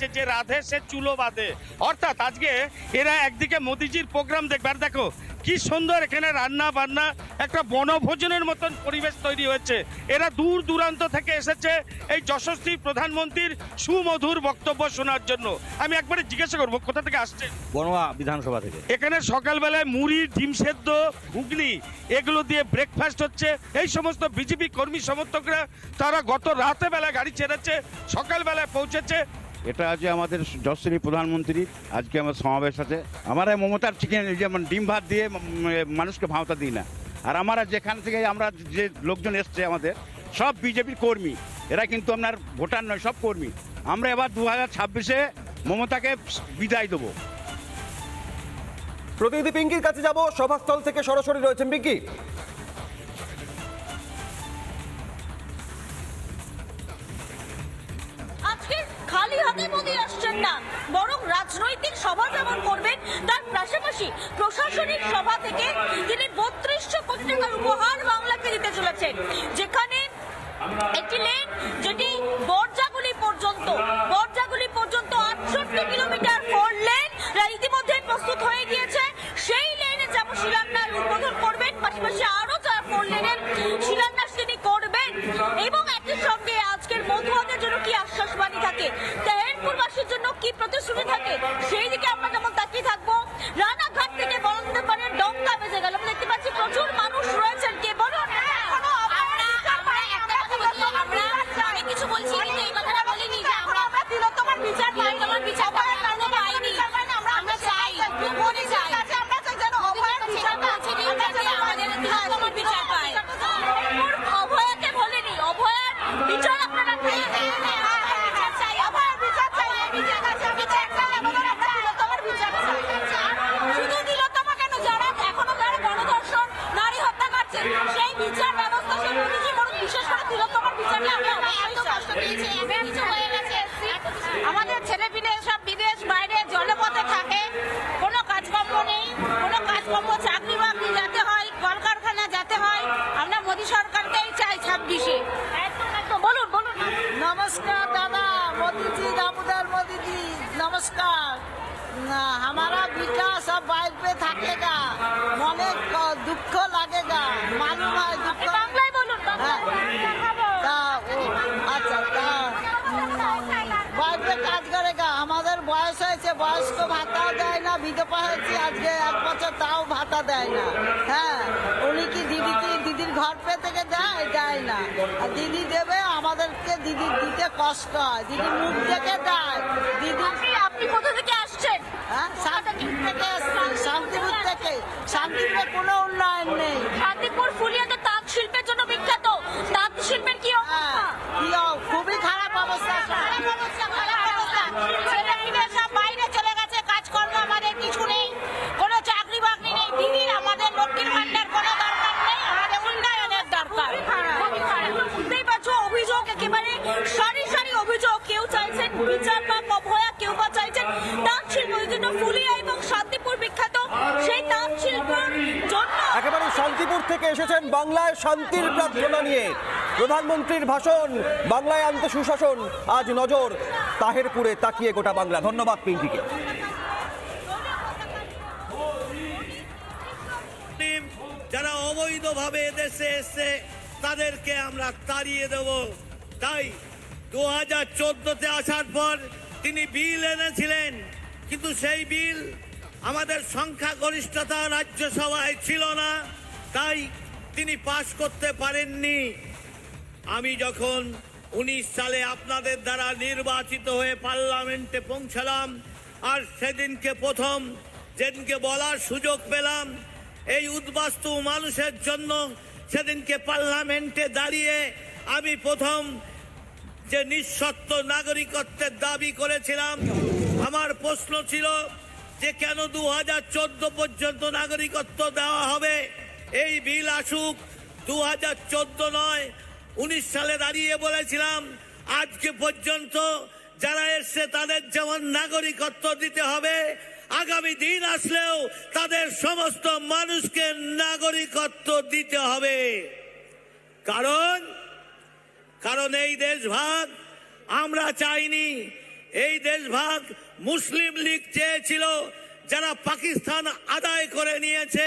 আছে যে রাধে সে চুলো বাঁধে। অর্থাৎ আজকে এরা একদিকে মোদিজির প্রোগ্রাম দেখবে। আর দেখো কি সুন্দর এখানে রান্না বান্না একটা বনভোজনের মতন পরিবেশ তৈরি হয়েছে। এরা দূর দূরান্ত থেকে এসেছে এই যশস্বী প্রধানমন্ত্রীর সুমধুর বক্তব্য শোনার জন্য। আমি একবারে জিজ্ঞাসা করব কোথা থেকে আসছে? বনোয়া বিধানসভা থেকে। এখানে সকালবেলায় মুড়ি ডিম সেদ্ধ ঘুগনি এগুলো দিয়ে ব্রেকফাস্ট হচ্ছে। এই সমস্ত বিজেপি কর্মী সমর্থকরা তারা গত রাতে বেলা গাড়ি ছেড়েছে সকালবেলায় পৌঁছেছে। এটা আছে আমাদের যশস্বী প্রধানমন্ত্রী আজকে আমার সমাবেশ আছে। আমরা মমতার চিকেন যেমন ডিম ভাত দিয়ে মানুষকে ভাওতা দিই না। আর আমরা যেখান থেকে আমরা যে লোকজন এসছে আমাদের, সব বিজেপির কর্মী। এরা কিন্তু আপনার ভোটার নয়, সব কর্মী। আমরা এবার দু হাজার ছাব্বিশে মমতাকে বিদায় দেবো। প্রতিনিধি পিঙ্কির কাছে যাব। সভাস্থল থেকে সরাসরি রয়েছেন পিঙ্কি। খালি মোদী আসছেন না। বরং রাজনৈতিক সভা যেমন করবেন, তার পাশাপাশি প্রশাসনিক সভা থেকে তিনি বত্রিশশো কোটি টাকার উপহার বাংলাকে দিতে চলেছেন। যেখানে একটি লেন যেটি প্রতিশ্রুতি থাকে ना, हमारा बेटा सब बाइक पे थकेगा मने क- दुख लगेगा मालूम है दुख আপনি বাংলায় বলুন বাংলায় তা ও আচ্ছা তা বাইক पे কাজ করেগা আমাদের বয়স হয়েছে বয়স্ক ভাতা দেয় না বিধবা হয়েছে আজকে এক বছর তাও ভাতা দেয় না হ্যাঁ উনি কি দিদি কি দিদির ঘর পে থেকে দেয় দেয় না আর দিদি দেবে আমাদেরকে দিদি দিতে কষ্ট হয় দিদি মুখ দেখে দেয় দিদি আপনি আপনি কোথা থেকে আসছেন হ্যাঁ শান্তিপুর থেকে শান্তিপুর কোনো উন্নয়ন নেই। শান্তিপুর ফুলিয়াতে থেকে এসেছেন বাংলায় শান্তির প্রার্থনা নিয়ে। প্রধানমন্ত্রীর ভাষণ, বাংলায় আনতে সুশাসন, আজ নজর তাহেরপুরে তাকিয়ে গোটা বাংলা। ধন্যবাদ পিঙ্কিকে। যারা অবৈধভাবে দেশে এসছে, তাদেরকে আমরা তাড়িয়ে দেব। তাই দু হাজার চোদ্দতে আসার পর তিনি বিল এনেছিলেন, কিন্তু সেই বিল আমাদের সংখ্যাগরিষ্ঠতা রাজ্যসভায় ছিল না। তাই তিনি পাশ করতে পারেননি। আমি যখন উনিশ সালে আপনাদের দ্বারা নির্বাচিত হয়ে পার্লামেন্টে পৌঁছালাম, আর সেদিনকে প্রথম যেদিনকে বলার সুযোগ পেলাম, এই উদ্বাস্তু মানুষের জন্য সেদিনকে পার্লামেন্টে দাঁড়িয়ে আমি প্রথম যে নিঃশর্ত নাগরিকত্বের দাবি করেছিলাম, আমার প্রশ্ন ছিল যে কেন দু হাজার চোদ্দ পর্যন্ত নাগরিকত্ব দেওয়া হবে? এই বিল আসুক দু হাজার চোদ্দ নয়, উনিশ সালে দাঁড়িয়ে বলেছিলাম, আজকে পর্যন্ত যারা এসছে তাদের যেমন নাগরিকত্ব দিতে হবে, আগামী দিন আসলেও তাদের সমস্ত মানুষকে নাগরিকত্ব দিতে হবে। কারণ কারণ এই দেশ ভাগ আমরা চাইনি, এই দেশভাগ মুসলিম লীগ চেয়েছিল, যারা পাকিস্তান আদায় করে নিয়েছে